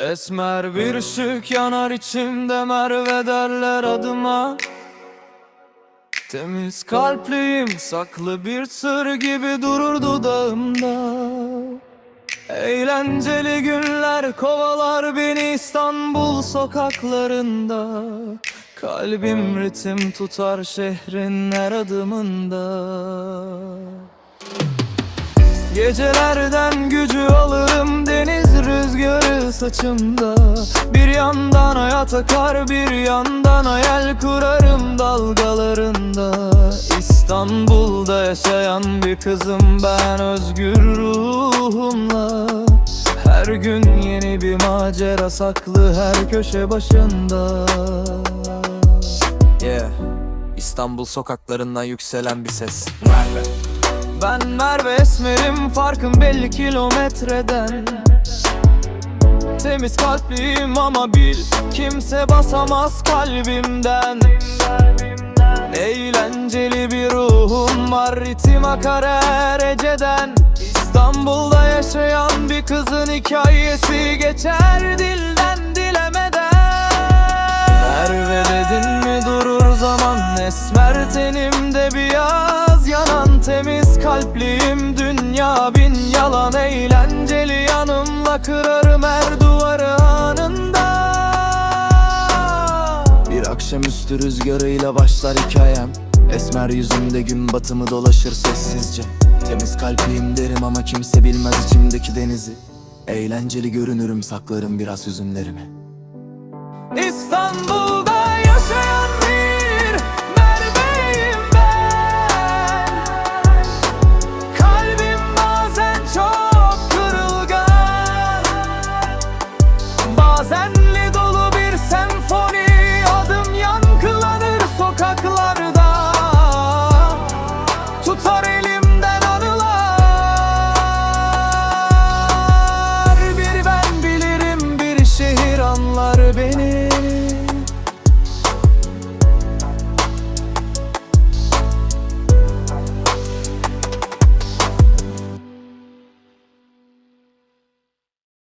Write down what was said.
Esmer bir ışık yanar içimde Merve derler adıma. Temiz kalpliyim saklı bir sır gibi durur dudağımda. Eğlenceli günler kovalar beni İstanbul sokaklarında. Kalbim ritim tutar şehrin her adımında. Gecelerden gücü alırım saçımda. Bir yandan hayat akar bir yandan hayal kurarım dalgalarında. İstanbul'da yaşayan bir kızım ben özgür ruhumla. Her gün yeni bir macera saklı her köşe başında. Yeah İstanbul sokaklarından yükselen bir ses. Ben Merve Esmer'im farkım belli kilometreden Temiz kalpliyim ama bil Kimse basamaz kalbimden. Eğlenceli bir ruhum var ritim akar her eceden. İstanbul'da yaşayan bir kızın hikayesi geçer dilden dilemeden. Merve dedin mi durur zaman Esmer tenimde bir yaz yanan Temiz kalpliyim kırarım her duvarı anında. Bir akşamüstü rüzgarıyla başlar hikayem. Esmer yüzümde gün batımı dolaşır sessizce. Temiz kalpliyim derim ama kimse bilmez içimdeki denizi. Eğlenceli görünürüm saklarım biraz hüzünlerimi. İstanbul'da gel beni